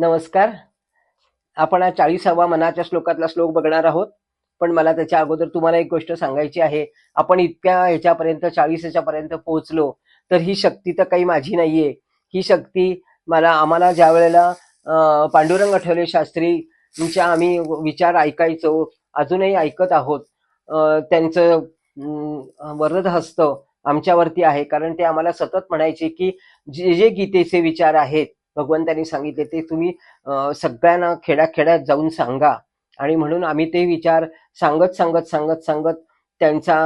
नमस्कार. आपण आज चाळीसावा मनाच्या श्लोकातला श्लोक बघणार आहोत. पण मला त्याच्या अगोदर तुम्हाला एक गोष्ट सांगायची आहे. आपण इतक्या ह्याच्यापर्यंत चाळीस ह्याच्यापर्यंत पोहोचलो तर ही शक्ती तर काही माझी नाहीये. ही शक्ती मला आम्हाला ज्या वेळेला पांडुरंग आठवले शास्त्रींच्या आम्ही विचार ऐकायचो अजूनही ऐकत आहोत. त्यांचं वरद हस्त आमच्यावरती आहे. कारण ते आम्हाला सतत म्हणायचे की जे जे गीतेचे विचार आहेत भगवंतांनी सांगितले ते तुम्ही सगळ्यांना खेड्याखेड्यात जाऊन सांगा. आणि म्हणून आम्ही ते विचार सांगत सांगत सांगत सांगत त्यांचा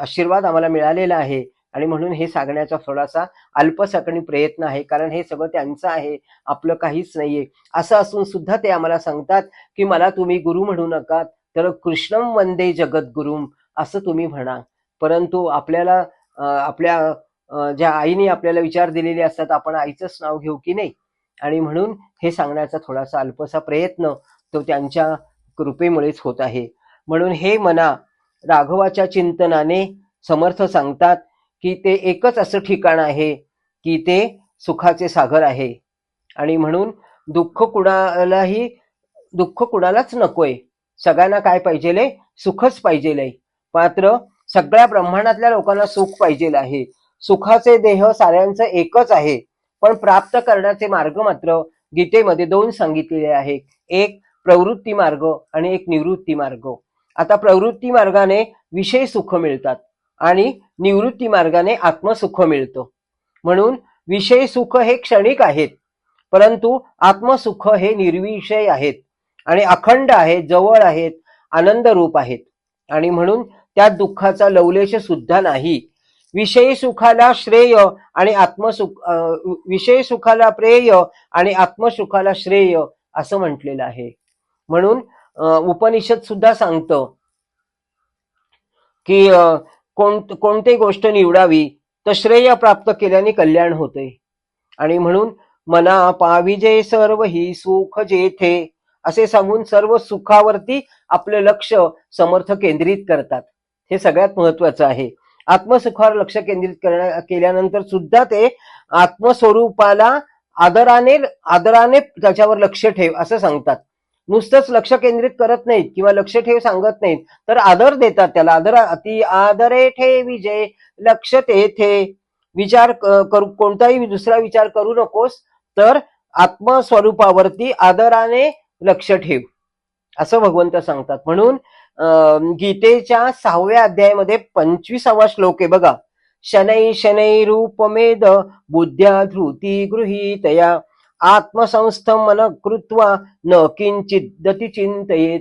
आशीर्वाद आम्हाला मिळालेला आहे. आणि म्हणून हे सांगण्याचा थोडासा अल्पसकणी प्रयत्न आहे. कारण हे सगळं त्यांचं आहे आपलं काहीच नाहीये. असं असून सुद्धा ते आम्हाला सांगतात की मला तुम्ही गुरु म्हणू नका तर कृष्णम वंदे जगद्गुरुम असं तुम्ही म्हणा. परंतु आपल्याला आपल्या ज्या आईने आपल्याला विचार दिलेले असतात आपण आईचंच नाव घेऊ की नाही? आणि म्हणून हे सांगण्याचा थोडासा अल्पसा प्रयत्न तो त्यांच्या कृपेमुळेच होत आहे. म्हणून हे मना राघवाच्या चिंतनाने समर्थ सांगतात की ते एकच असं ठिकाण आहे की ते सुखाचे सागर आहे. आणि म्हणून दुःख कुणालाही दुःख कुणालाच नकोय. सगळ्यांना काय पाहिजेले सुखच पाहिजेलय. मात्र सगळ्या ब्रह्मांडातल्या लोकांना सुख पाहिजेल आहे. सुखाचे देह साऱ्यांचं एकच आहे. पण प्राप्त करण्याचे मार्ग मात्र गीतेमध्ये दोन सांगितलेले आहे एक प्रवृत्ती मार्ग आणि एक निवृत्ती मार्ग. आता प्रवृत्ती मार्गाने विषय सुख मिळतात आणि निवृत्ती मार्गाने आत्मसुख मिळतं. म्हणून विषय सुख हे क्षणिक आहेत परंतु आत्मसुख हे निर्विषय आहेत आणि अखंड आहेत जवळ आहेत आनंद रूप आहेत. आणि म्हणून त्यात दुःखाचा लवलेश सुद्धा नाही. विषयी सुखाला श्रेय आणि आत्मसुख विषयी सुखाला प्रेय आणि आत्मसुखाला श्रेय असं म्हटलेलं आहे. म्हणून उपनिषद सुद्धा सांगतं की कोण कोणती गोष्ट निवडावी तर श्रेय प्राप्त केल्याने कल्याण होते. आणि म्हणून मना पाविजे सर्व ही सुख जेथे असे सांगून सर्व सुखावरती आपलं लक्ष समर्थ केंद्रित करतात. हे सगळ्यात महत्वाचं आहे. आत्मसुखावर लक्ष केंद्रित करण्या केल्यानंतर सुद्धा ते आत्मस्वरूपाला आदराने आदराने त्याच्यावर लक्ष ठेव असं सांगतात. नुसतंच लक्ष केंद्रित करत नाहीत किंवा लक्ष ठेव सांगत नाहीत तर आदर देतात त्याला. आदर अति आदरे ठे विजय लक्ष तेथे विचार करू कोणताही दुसरा विचार करू नकोस तर आत्मस्वरूपावरती आदराने लक्ष ठेव. असं भगवंत सांगतात. म्हणून गीतेच्या सहाव्या अध्यायामध्ये पंचवीसावा श्लोक आहे बघा. शनै शनै रूपमेद बुद्ध्या धृती गृहीतया. आत्मसंस्थ मन कृत्वा न किंचित चिंतयेत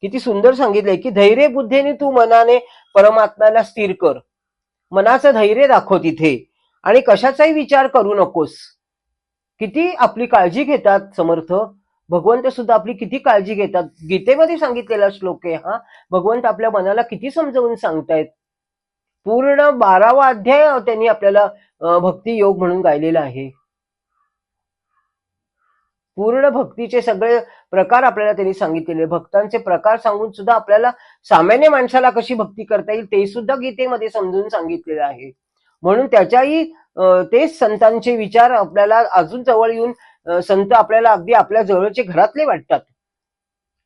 किती सुंदर सांगितलंय की धैर्य बुद्धीने तू मनाने परमात्म्याला स्थिर कर. मनाचं धैर्य दाखव तिथे. आणि कशाचाही विचार करू नकोस. किती आपली काळजी घेतात समर्थ. भगवंत सुद्धा आपली किती काळजी घेतात. गीतेमध्ये सांगितलेला श्लोक आहे हा. भगवंत आपल्या मनाला किती समजवून सांगतायत. पूर्ण बारावा अध्याय त्यांनी आपल्याला भक्ती योग म्हणून गायलेला आहे. पूर्ण भक्तीचे सगळे प्रकार आपल्याला त्यांनी सांगितलेले. भक्तांचे प्रकार सांगून सुद्धा आपल्याला सामान्य माणसाला कशी भक्ती करता येईल ते सुद्धा गीतेमध्ये समजून सांगितलेलं आहे. म्हणून त्याच्याही तेच संतांचे विचार आपल्याला अजून जवळ येऊन संत आपल्याला अगदी आपल्या जवळचे घरातले वाटतात.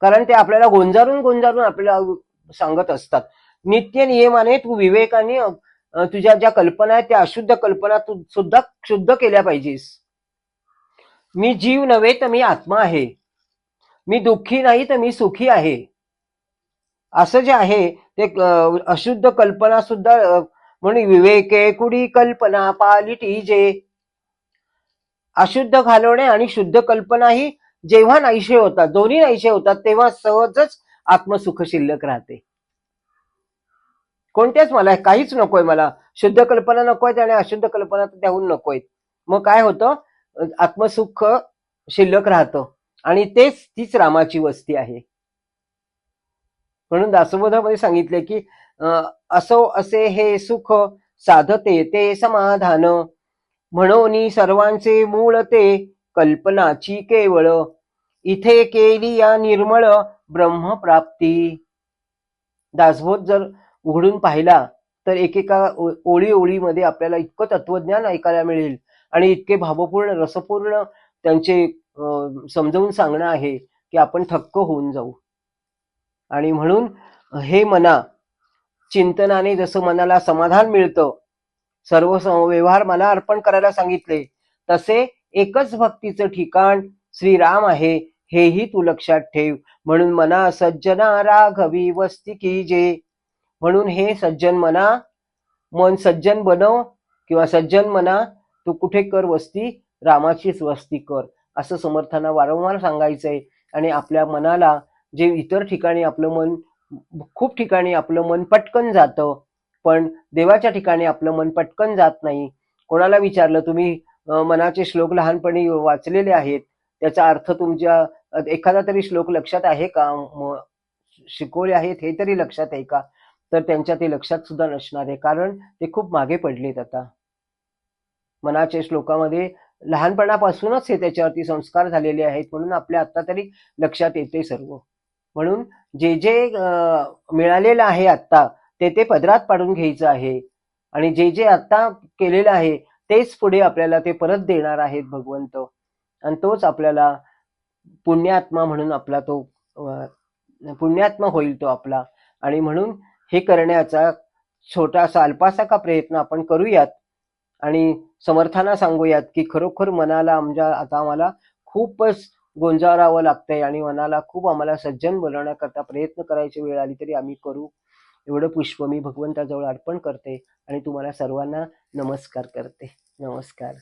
कारण ते आपल्याला गोंजारून गोंजारून आपल्याला सांगत असतात. नित्य नियमाने तू विवेकाने तुझ्या ज्या कल्पना आहेत त्या अशुद्ध कल्पना तू सुद्धा शुद्ध केल्या पाहिजेस. मी जीव नव्हे तर मी आत्मा आहे. मी दुःखी नाही तर मी सुखी आहे. असं जे आहे ते अशुद्ध कल्पना सुद्धा म्हणून विवेके कुडी कल्पना पालिटी जे. अशुद्ध घालवणे आणि शुद्ध कल्पना ही जेव्हा नाहीशे होतात दोन्ही नाहीशे होतात तेव्हा सहजच आत्मसुख शिल्लक राहते. कोणत्याच मला काहीच नकोय मला. शुद्ध कल्पना नकोय आणि अशुद्ध कल्पना तर त्याहून नकोय मग काय होतं? आत्मसुख शिल्लक राहतं. आणि तेच तीच रामाची वस्ती आहे. म्हणून दासबोधामध्ये सांगितले की असो असे हे सुख साधते ते समाधान. म्हणून सर्वांचे मूळ ते कल्पनाची केवळ. इथे केली या निर्मळ ब्रह्मप्राप्ती. दासबोध जर उघडून पाहिला तर एकेका ओळी ओळीमध्ये आपल्याला इतकं तत्वज्ञान ऐकायला मिळेल आणि इतके भावपूर्ण रसपूर्ण त्यांचे समजावून सांगणं आहे की आपण थक्क होऊन जाऊ. आणि म्हणून हे मना चिंतनाने जसं मनाला समाधान मिळतं सर्व व्यवहार मला अर्पण करायला सांगितले. तसे एकच भक्तीचं ठिकाण श्रीराम आहे हेही तू लक्षात ठेव. म्हणून मना सज्जना राघवी वस्ती की जे. म्हणून हे सज्जन मना मन सज्जन बनव किंवा सज्जन मना तू कुठे कर वस्ती? रामाचीच वस्ती कर. असं समर्थांना वारंवार सांगायचंय. आणि आपल्या मनाला जे इतर ठिकाणी आपलं मन खूप ठिकाणी आपलं मन पटकन जातं. पण देवाच्या ठिकाणी आपलं मन पटकन जात नाही. कोणाला विचारलं तुम्ही मनाचे श्लोक लहानपणी वाचलेले आहेत. त्याचा अर्थ तुमच्या एखादा तरी श्लोक लक्षात आहे का? शिकवले आहेत हे तरी लक्षात आहे का? तर त्यांच्या ते लक्षात सुद्धा नसणार आहे. कारण ते खूप मागे पडलेत आता. मनाच्या श्लोकामध्ये लहानपणापासूनच हे त्याच्यावरती संस्कार झालेले आहेत. म्हणून आपल्या आता तरी लक्षात येते सर्व. म्हणून जे जे मिळालेलं आहे आत्ता ते ते पदरात पाडून घ्यायचं आहे. आणि जे जे आता केलेलं आहे तेच पुढे आपल्याला ते परत देणार आहेत भगवंत. आणि तोच आपल्याला पुण्यात्मा म्हणून आपला तो पुण्यात्मा होईल तो आपला. आणि म्हणून हे करण्याचा छोटासा अल्पासा का प्रयत्न आपण करूयात. आणि समर्थांना सांगूयात की खरोखर मनाला आमच्या आता आम्हाला खूपच गोंजारावं लागतंय आणि मनाला खूप आम्हाला सज्जन बनवण्याकरता प्रयत्न करायची वेळ आली तरी आम्ही करू. एवढं पुष्प मी भगवंताजवळ अर्पण करते आणि तुम्हाला सर्वांना नमस्कार करते. नमस्कार.